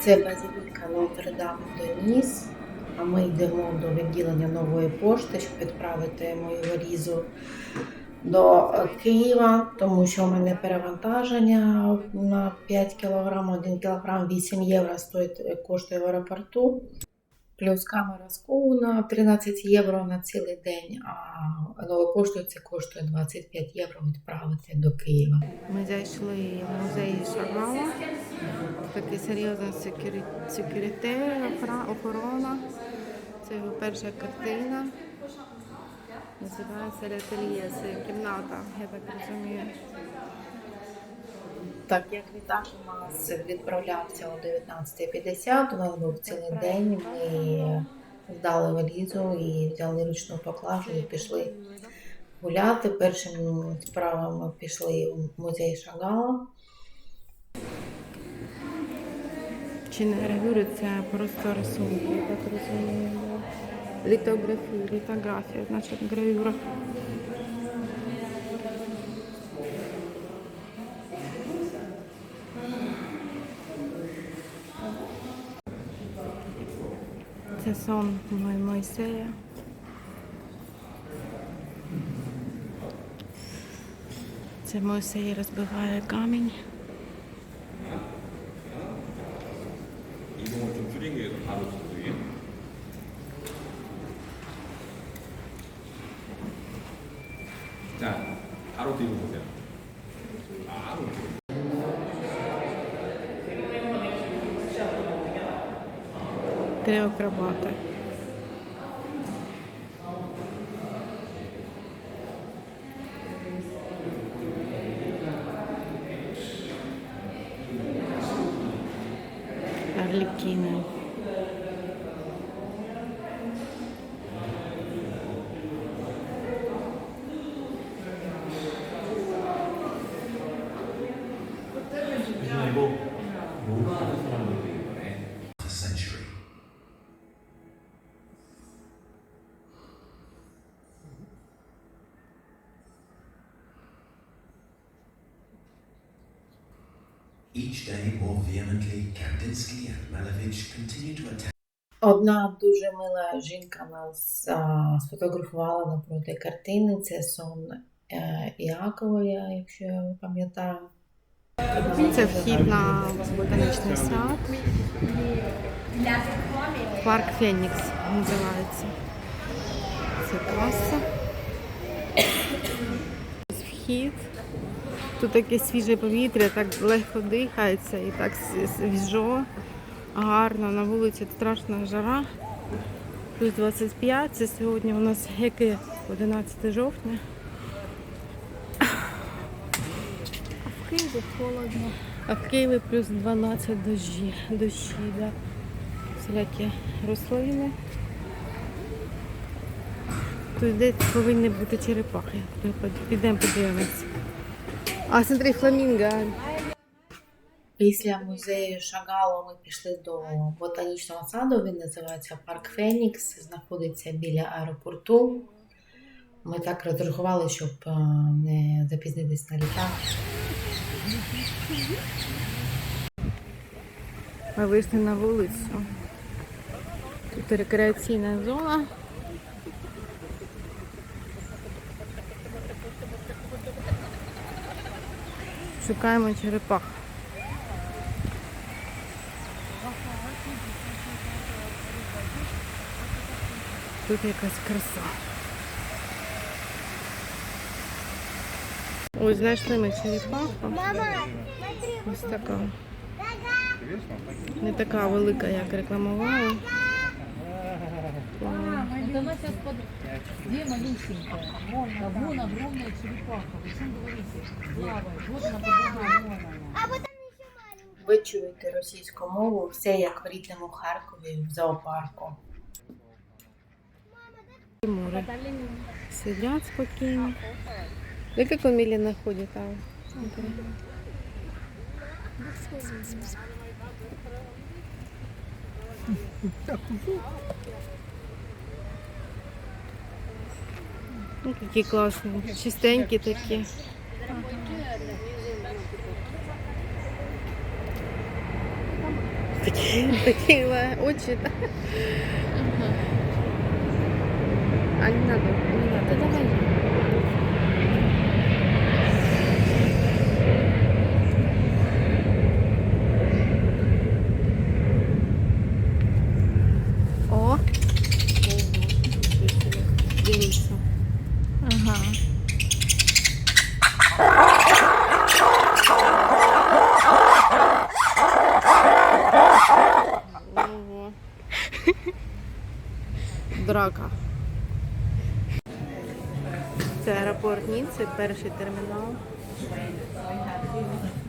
Це базиліка Нотр-Дам де Ніс. А ми йдемо до відділення нової пошти, щоб відправити мою валізу до Києва, тому що у мене перевантаження на 5 кг, 1 кг 8 євро стоїть, е, коштує в аеропорту. Плюс камера з Коуна 13 євро на цілий день, а новою це коштує 25 євро відправити до Києва. Ми зайшли в музей Шагала. Такий серйозна секюрите, охорона. Це його перша картина. Називається Летельє. Це кімната, я так розумію. Так як літак у нас відправлявся о 19.50, у нас був цілий день. Ми здали валізу і взяли ручну поклажу і пішли гуляти. Першим справами пішли в музей Шагала. Чи не гравюри, це просто рисунки, я так розумію. Літографія, літографія, значить гравюра. Це сон Мой- Мойсея. Це Мойсей розбиває камінь. 이동을 좀 줄인 게 바로 저쪽에 자 바로 뒤로 보세요 바로 뒤로 Три акробати. Орликины. Each day, more vehemently, Kandinsky and Malevich continue to attack. Одна дуже мила жінка нас а, сфотографувала напроти картини. Це сон е, Іакової, якщо я пам'ятаю. Це вхід на ботанічний сад. Парк Фенікс називається. Це каса. Вхід. Тут таке свіже повітря, так легко дихається і так свіжо, гарно. На вулиці страшна жара. Плюс 25. Це сьогодні у нас яке 11 жовтня. В Києві холодно. А в Києві плюс 12 дощі. дощі да. Всілякі рослини. Тут десь повинні бути черепахи. Підемо подивимось. А смотри, фламінго. Після музею Шагалу ми пішли до ботанічного саду. Він називається Парк Фенікс, знаходиться біля аеропорту. Ми так розрахували, щоб е, не запізнитись на літак. Ми вийшли на вулицю. Тут рекреаційна зона. Шукаємо черепах. Тут якась краса. Ось знайшли ми черепаху. Ось така. Не така велика, як рекламували. Сейчас под... Где малюсенькая? А вон огромная черепаха. Вы чем говорите? Плавает. Вот она под водой. Вон она. Ви чуєте російську мову, все як в рідному Харкові в зоопарку. Море. Сидять спокійно. Як як медленно ходять там. Ну, які класні, чистенькі такі. Такі, такі ле- очі. та. А не надо, не надо. давай. Драка. Це аеропорт Ніцци, перший термінал.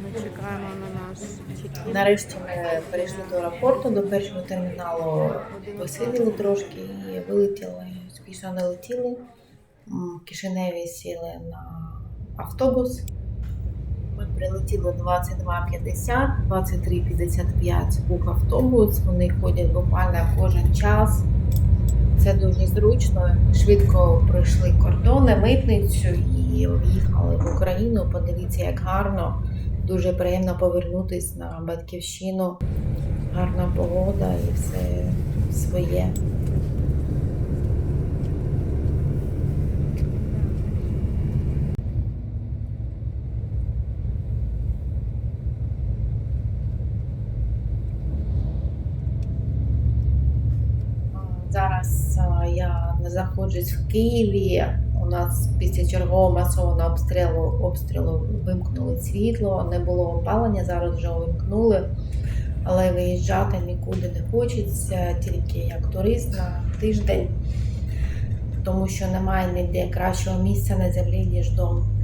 Ми чекаємо на чекін. Нарешті ми перейшли до аеропорту, до першого терміналу посиділи трошки і вилетіли, спішно не летіли. Кишиневі сіли на автобус. Ми прилетіли 22.50, 23.55 був автобус. Вони ходять буквально кожен час. Це дуже зручно. Швидко пройшли кордони, митницю і в'їхали в Україну. Подивіться, як гарно. Дуже приємно повернутися на батьківщину. Гарна погода і все своє. Зараз я знаходжусь в Києві. У нас після чергового масового обстрілу обстрілу вимкнули світло, не було опалення, зараз вже увімкнули. Але виїжджати нікуди не хочеться, тільки як турист на тиждень, тому що немає ніде кращого місця на землі, ніж дом.